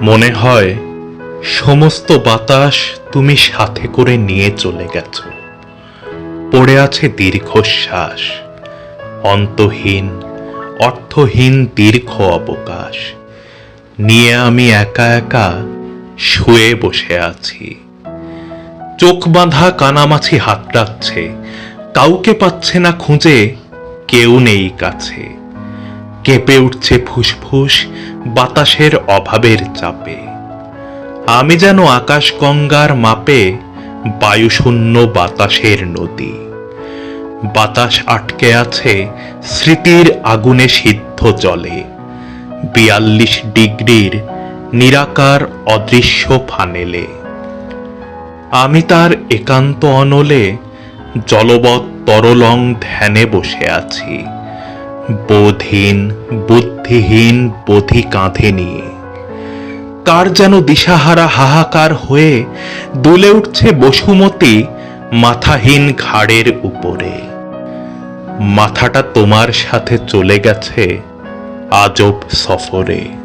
মনে হয়, সমস্ত বাতাস তুমি সাথে করে নিয়ে চলে গেছো। পড়ে আছে দীর্ঘশ্বাস, অন্তহীন, অর্থহীন দীর্ঘ অবকাশ। নিয়ে আমি একা একা শুয়ে বসে আছি। চোখ বাঁধা কানামাছি হাতড়াচ্ছে, কাউকে পাচ্ছে না খুঁজে, কেউ নেই কাছে। কেঁপে উঠছে ফুসফুস বাতাসের অভাবের চাপে। আমি যেন আকাশ গঙ্গার মাপে বায়ুশূন্য বাতাসের নদী। বাতাস আটকে আছে স্মৃতির আগুনে সিদ্ধ জলে। বিয়াল্লিশ ডিগ্রির নিরাকার অদৃশ্য ফানেলে। আমি তার একান্ত অনলে জলবৎ তরলং ধ্যানে বসে আছি। বোধহীন বুদ্ধিহীন বোধি কাঁধে নিয়ে কার যেন দিশাহারা হাহাকার হয়ে দুলে উঠছে বসুমতী মাথাহীন ঘাড়ের উপরে। মাথাটা তোমার সাথে চলে গেছে আজব সফরে।